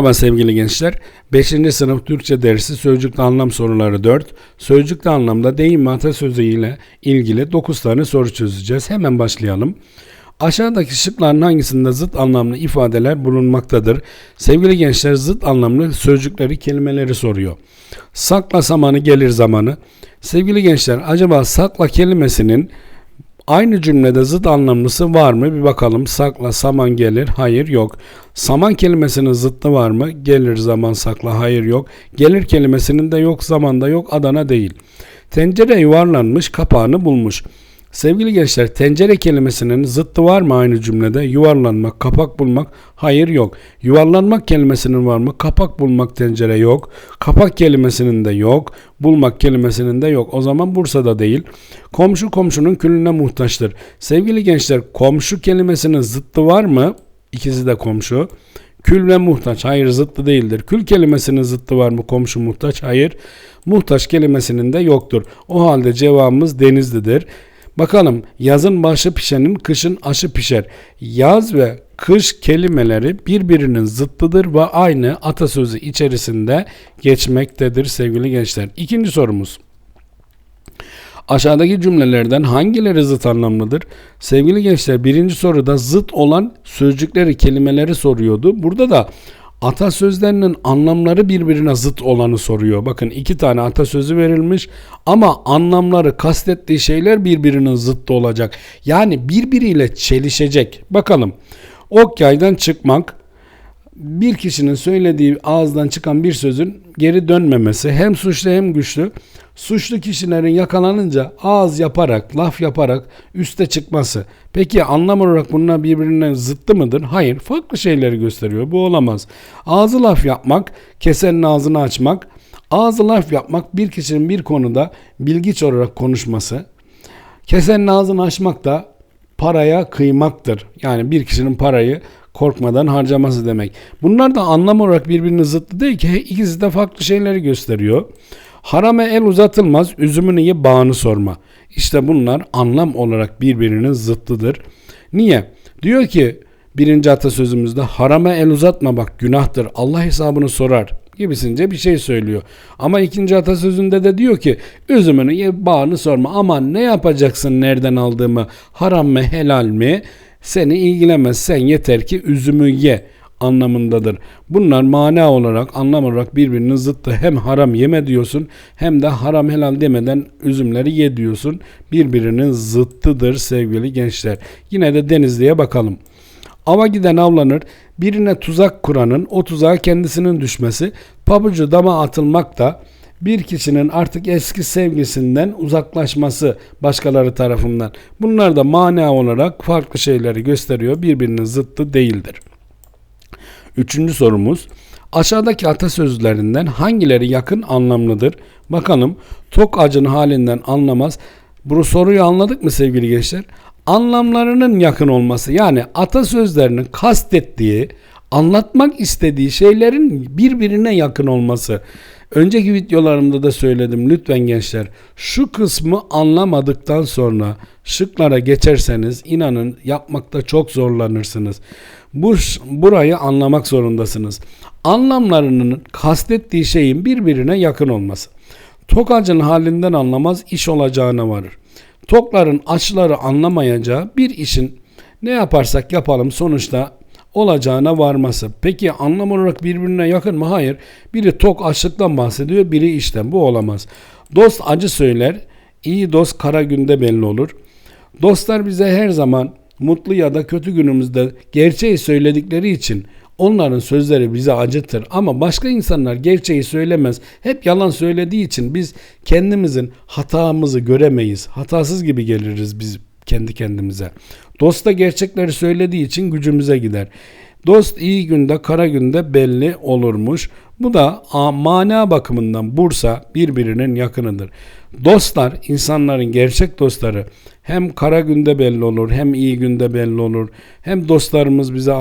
Merhaba sevgili gençler. 5. sınıf Türkçe dersi sözcükte anlam soruları 4. Sözcükte anlamda deyim ve atasözü ile ilgili 9 tane soru çözeceğiz. Hemen başlayalım. Aşağıdaki şıkların hangisinde zıt anlamlı ifadeler bulunmaktadır? Sevgili gençler zıt anlamlı sözcükleri kelimeleri soruyor. Sakla samanı gelir zamanı. Sevgili gençler acaba sakla kelimesinin Aynı cümlede zıt anlamlısı var mı? Bir bakalım. Sakla, saman gelir. Hayır, yok. Saman kelimesinin zıttı var mı? Gelir, zaman, sakla. Hayır, yok. Gelir kelimesinin de yok, zamanda yok. Adana değil. Tencere yuvarlanmış, kapağını bulmuş. Sevgili gençler, tencere kelimesinin zıttı var mı aynı cümlede? Yuvarlanmak, kapak bulmak. Hayır, yok. Yuvarlanmak kelimesinin var mı? Kapak bulmak tencere yok. Kapak kelimesinin de yok. Bulmak kelimesinin de yok. O zaman Bursa'da değil. Komşu komşunun külüne muhtaçtır. Sevgili gençler, komşu kelimesinin zıttı var mı? İkisi de komşu. Kül ve muhtaç. Hayır zıttı değildir. Kül kelimesinin zıttı var mı? Komşu muhtaç. Hayır. Muhtaç kelimesinin de yoktur. O halde cevabımız Denizli'dir. Bakalım yazın başı pişenin kışın aşı pişer. Yaz ve kış kelimeleri birbirinin zıttıdır ve aynı atasözü içerisinde geçmektedir sevgili gençler. İkinci sorumuz. Aşağıdaki cümlelerden hangileri zıt anlamlıdır? Sevgili gençler birinci soruda zıt olan sözcükleri, kelimeleri soruyordu. Burada da atasözlerinin anlamları birbirine zıt olanı soruyor. Bakın iki tane atasözü verilmiş ama anlamları kastettiği şeyler birbirinin zıttı olacak. Yani birbiriyle çelişecek. Bakalım. Ok yaydan çıkmak bir kişinin söylediği ağızdan çıkan bir sözün geri dönmemesi hem suçlu hem güçlü. Suçlu kişilerin yakalanınca ağız yaparak, laf yaparak üste çıkması. Peki anlam olarak bunlar birbirine zıttı mıdır? Hayır, farklı şeyleri gösteriyor. Bu olamaz. Ağzı laf yapmak, kesenin ağzını açmak. Ağzı laf yapmak bir kişinin bir konuda bilgiç olarak konuşması. Kesenin ağzını açmak da paraya kıymaktır. Yani bir kişinin parayı korkmadan harcaması demek. Bunlar da anlam olarak birbirine zıttı değil ki ikisi de farklı şeyleri gösteriyor. Harame el uzatılmaz, üzümünü ye bağını sorma. İşte bunlar anlam olarak birbirinin zıttıdır. Niye? Diyor ki birinci atasözümüzde harame el uzatma bak günahtır Allah hesabını sorar gibisince bir şey söylüyor. Ama ikinci atasözünde de diyor ki üzümünü ye bağını sorma aman ne yapacaksın nereden aldığımı haram mı helal mi seni ilgilemez sen yeter ki üzümü ye anlamındadır. Bunlar mana olarak anlam olarak birbirinin zıttı. Hem haram yeme diyorsun hem de haram helal demeden üzümleri ye diyorsun. Birbirinin zıttıdır sevgili gençler. Yine de Denizli'ye bakalım. Ava giden avlanır. Birine tuzak kuranın o tuzağa kendisinin düşmesi, pabucu dama atılmak da bir kişinin artık eski sevgisinden uzaklaşması başkaları tarafından. Bunlar da mana olarak farklı şeyleri gösteriyor. Birbirinin zıttı değildir. Üçüncü sorumuz. Aşağıdaki atasözlerinden hangileri yakın anlamlıdır? Bakalım tok acın halinden anlamaz. Bu soruyu anladık mı sevgili gençler? Anlamlarının yakın olması yani atasözlerinin kastettiği, anlatmak istediği şeylerin birbirine yakın olması. Önceki videolarımda da söyledim lütfen gençler şu kısmı anlamadıktan sonra şıklara geçerseniz inanın yapmakta çok zorlanırsınız. Bu burayı anlamak zorundasınız. Anlamlarının kastettiği şeyin birbirine yakın olması. Tokacın halinden anlamaz iş olacağına varır. Tokların açları anlamayacağı bir işin ne yaparsak yapalım sonuçta olacağına varması. Peki anlam olarak birbirine yakın mı? Hayır. Biri tok açlıktan bahsediyor, biri işten. Bu olamaz. Dost acı söyler, iyi dost kara günde belli olur. Dostlar bize her zaman mutlu ya da kötü günümüzde gerçeği söyledikleri için onların sözleri bize acıtır ama başka insanlar gerçeği söylemez. Hep yalan söylediği için biz kendimizin hatamızı göremeyiz. Hatasız gibi geliriz biz kendi kendimize. Dost da gerçekleri söylediği için gücümüze gider. Dost iyi günde kara günde belli olurmuş. Bu da mana bakımından Bursa birbirinin yakınıdır. Dostlar insanların gerçek dostları hem kara günde belli olur hem iyi günde belli olur. Hem dostlarımız bize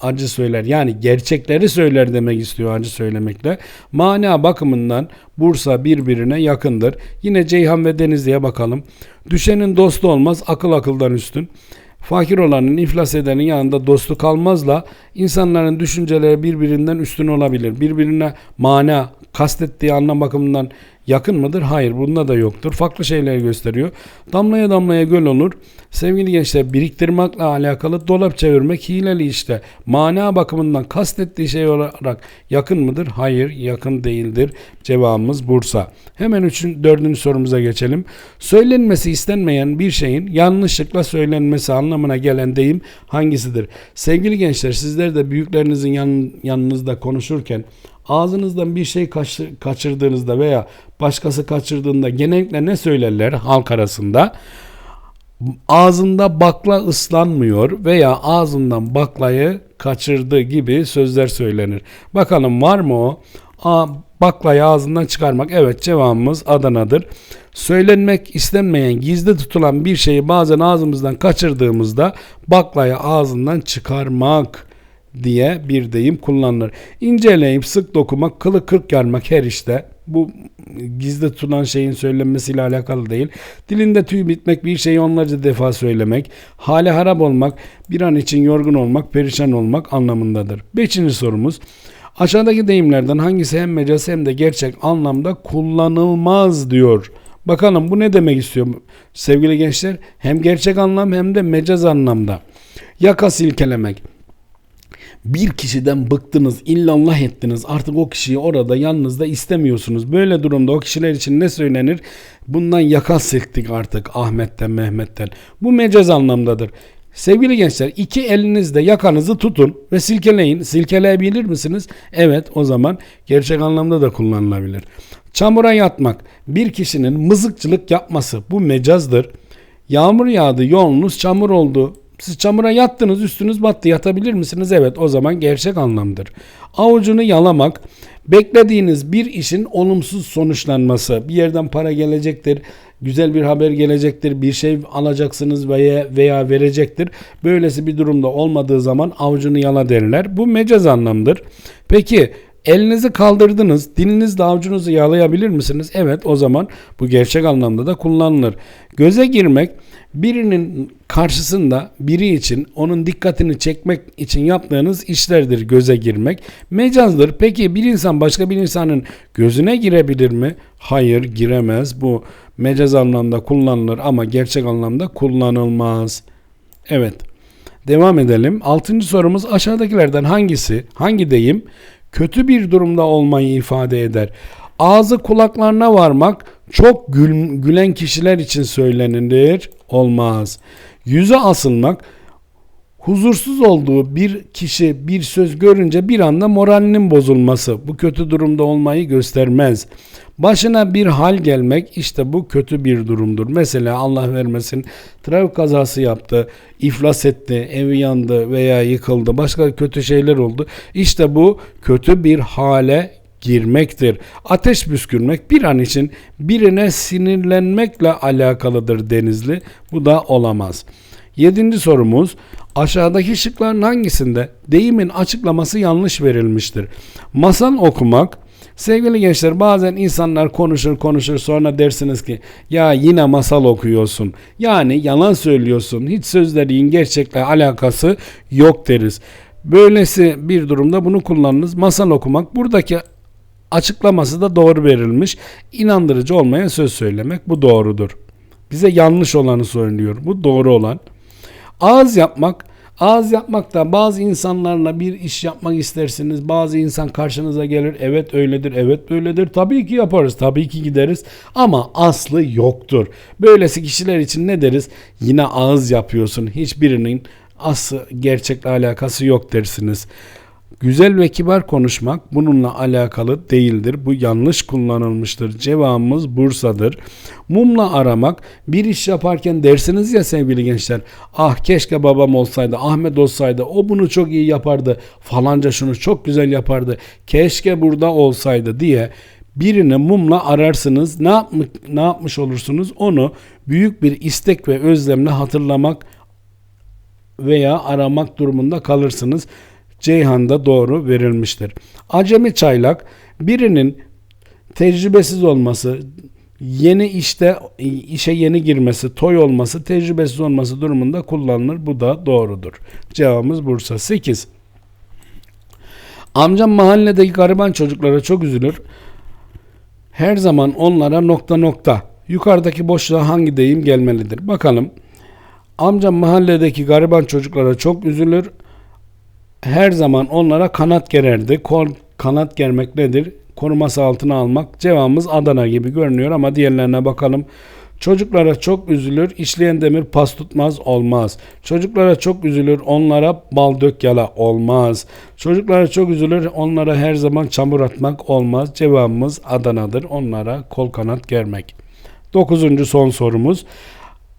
acı söyler yani gerçekleri söyler demek istiyor acı söylemekle. Mana bakımından Bursa birbirine yakındır. Yine Ceyhan ve Denizli'ye bakalım. Düşenin dostu olmaz akıl akıldan üstün. Fakir olanın iflas edenin yanında dostu kalmazla insanların düşünceleri birbirinden üstün olabilir. Birbirine mana, kastettiği anlam bakımından yakın mıdır? Hayır bunda da yoktur. Farklı şeyler gösteriyor. Damlaya damlaya göl olur. Sevgili gençler biriktirmekle alakalı dolap çevirmek hileli işte. Mana bakımından kastettiği şey olarak yakın mıdır? Hayır yakın değildir. Cevabımız Bursa. Hemen üçün, dördüncü sorumuza geçelim. Söylenmesi istenmeyen bir şeyin yanlışlıkla söylenmesi anlamına gelen deyim hangisidir? Sevgili gençler sizler de büyüklerinizin yan, yanınızda konuşurken ağzınızdan bir şey kaçır, kaçırdığınızda veya başkası kaçırdığında genellikle ne söylerler halk arasında? Ağzında bakla ıslanmıyor veya ağzından baklayı kaçırdı gibi sözler söylenir. Bakalım var mı o? A, baklayı ağzından çıkarmak. Evet cevabımız Adana'dır. Söylenmek istenmeyen, gizli tutulan bir şeyi bazen ağzımızdan kaçırdığımızda baklayı ağzından çıkarmak diye bir deyim kullanılır. İnceleyip sık dokumak, kılı kırk yarmak her işte. Bu gizli tutulan şeyin söylenmesiyle alakalı değil. Dilinde tüy bitmek, bir şeyi onlarca defa söylemek, hale harap olmak, bir an için yorgun olmak, perişan olmak anlamındadır. Beşinci sorumuz. Aşağıdaki deyimlerden hangisi hem mecaz hem de gerçek anlamda kullanılmaz diyor. Bakalım bu ne demek istiyor sevgili gençler? Hem gerçek anlam hem de mecaz anlamda. Yaka silkelemek bir kişiden bıktınız, illallah ettiniz. Artık o kişiyi orada yanınızda istemiyorsunuz. Böyle durumda o kişiler için ne söylenir? Bundan yaka silktik artık Ahmet'ten, Mehmet'ten. Bu mecaz anlamdadır. Sevgili gençler iki elinizde yakanızı tutun ve silkeleyin. Silkeleyebilir misiniz? Evet o zaman gerçek anlamda da kullanılabilir. Çamura yatmak bir kişinin mızıkçılık yapması bu mecazdır. Yağmur yağdı yolunuz çamur oldu siz çamura yattınız üstünüz battı yatabilir misiniz? Evet o zaman gerçek anlamdır. Avucunu yalamak beklediğiniz bir işin olumsuz sonuçlanması bir yerden para gelecektir güzel bir haber gelecektir bir şey alacaksınız veya, veya verecektir. Böylesi bir durumda olmadığı zaman avucunu yala derler. Bu mecaz anlamdır. Peki Elinizi kaldırdınız. Dilinizle avucunuzu yalayabilir misiniz? Evet o zaman bu gerçek anlamda da kullanılır. Göze girmek birinin karşısında biri için onun dikkatini çekmek için yaptığınız işlerdir göze girmek. Mecazdır. Peki bir insan başka bir insanın gözüne girebilir mi? Hayır giremez. Bu mecaz anlamda kullanılır ama gerçek anlamda kullanılmaz. Evet. Devam edelim. Altıncı sorumuz aşağıdakilerden hangisi, hangi deyim kötü bir durumda olmayı ifade eder? Ağzı kulaklarına varmak çok gül, gülen kişiler için söylenilir olmaz. Yüze asılmak huzursuz olduğu bir kişi bir söz görünce bir anda moralinin bozulması bu kötü durumda olmayı göstermez. Başına bir hal gelmek işte bu kötü bir durumdur. Mesela Allah vermesin trafik kazası yaptı, iflas etti, evi yandı veya yıkıldı, başka kötü şeyler oldu. İşte bu kötü bir hale girmektir. Ateş püskürmek bir an için birine sinirlenmekle alakalıdır Denizli. Bu da olamaz. Yedinci sorumuz aşağıdaki şıkların hangisinde deyimin açıklaması yanlış verilmiştir? Masal okumak Sevgili gençler bazen insanlar konuşur konuşur sonra dersiniz ki ya yine masal okuyorsun. Yani yalan söylüyorsun. Hiç sözlerin gerçekle alakası yok deriz. Böylesi bir durumda bunu kullanınız. Masal okumak buradaki açıklaması da doğru verilmiş. İnandırıcı olmayan söz söylemek bu doğrudur. Bize yanlış olanı söylüyor. Bu doğru olan. Ağız yapmak Ağız yapmak da bazı insanlarla bir iş yapmak istersiniz. Bazı insan karşınıza gelir. Evet öyledir, evet böyledir. Tabii ki yaparız, tabii ki gideriz. Ama aslı yoktur. Böylesi kişiler için ne deriz? Yine ağız yapıyorsun. Hiçbirinin aslı gerçekle alakası yok dersiniz. Güzel ve kibar konuşmak bununla alakalı değildir. Bu yanlış kullanılmıştır. Cevabımız Bursa'dır. Mumla aramak bir iş yaparken dersiniz ya sevgili gençler. Ah keşke babam olsaydı, Ahmet olsaydı, o bunu çok iyi yapardı. Falanca şunu çok güzel yapardı. Keşke burada olsaydı diye birini mumla ararsınız. Ne yapmış, ne yapmış olursunuz? Onu büyük bir istek ve özlemle hatırlamak veya aramak durumunda kalırsınız. Ceyhan'da doğru verilmiştir. Acemi çaylak birinin tecrübesiz olması, yeni işte işe yeni girmesi, toy olması, tecrübesiz olması durumunda kullanılır. Bu da doğrudur. Cevabımız Bursa. 8. Amcam mahalledeki gariban çocuklara çok üzülür. Her zaman onlara nokta nokta. Yukarıdaki boşluğa hangi deyim gelmelidir? Bakalım. Amcam mahalledeki gariban çocuklara çok üzülür. Her zaman onlara kanat gererdi. Kol, kanat germek nedir? Koruması altına almak. Cevabımız Adana gibi görünüyor ama diğerlerine bakalım. Çocuklara çok üzülür, işleyen demir pas tutmaz olmaz. Çocuklara çok üzülür, onlara bal dök yala olmaz. Çocuklara çok üzülür, onlara her zaman çamur atmak olmaz. Cevabımız Adana'dır, onlara kol kanat germek. Dokuzuncu son sorumuz.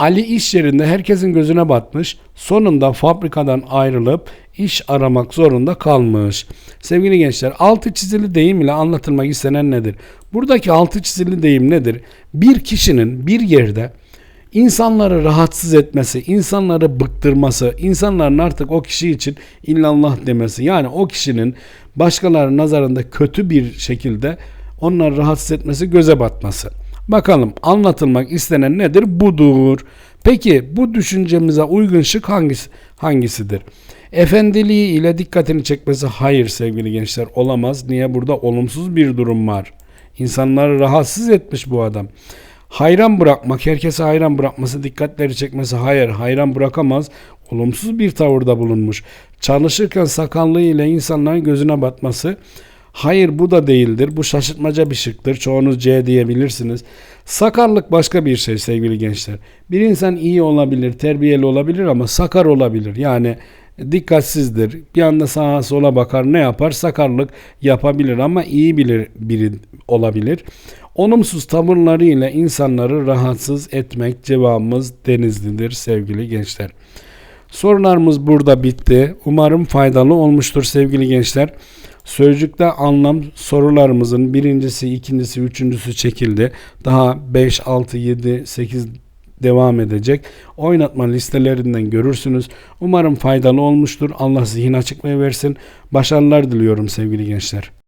Ali iş yerinde herkesin gözüne batmış, sonunda fabrikadan ayrılıp iş aramak zorunda kalmış. Sevgili gençler, altı çizili deyim ile anlatılmak istenen nedir? Buradaki altı çizili deyim nedir? Bir kişinin bir yerde insanları rahatsız etmesi, insanları bıktırması, insanların artık o kişi için illallah demesi. Yani o kişinin başkalarının nazarında kötü bir şekilde onları rahatsız etmesi, göze batması. Bakalım anlatılmak istenen nedir? Budur. Peki bu düşüncemize uygun şık hangisi, hangisidir? Efendiliği ile dikkatini çekmesi hayır sevgili gençler olamaz. Niye? Burada olumsuz bir durum var. İnsanları rahatsız etmiş bu adam. Hayran bırakmak, herkese hayran bırakması, dikkatleri çekmesi hayır, hayran bırakamaz. Olumsuz bir tavırda bulunmuş. Çalışırken sakallığı ile insanların gözüne batması Hayır bu da değildir. Bu şaşırtmaca bir şıktır. Çoğunuz C diyebilirsiniz. Sakarlık başka bir şey sevgili gençler. Bir insan iyi olabilir, terbiyeli olabilir ama sakar olabilir. Yani dikkatsizdir. Bir anda sağa sola bakar ne yapar? Sakarlık yapabilir ama iyi bilir biri olabilir. Olumsuz tavırlarıyla insanları rahatsız etmek cevabımız Denizli'dir sevgili gençler. Sorularımız burada bitti. Umarım faydalı olmuştur sevgili gençler. Sözcükte anlam sorularımızın birincisi, ikincisi, üçüncüsü çekildi. Daha 5, 6, 7, 8 devam edecek. Oynatma listelerinden görürsünüz. Umarım faydalı olmuştur. Allah zihin açıklığı versin. Başarılar diliyorum sevgili gençler.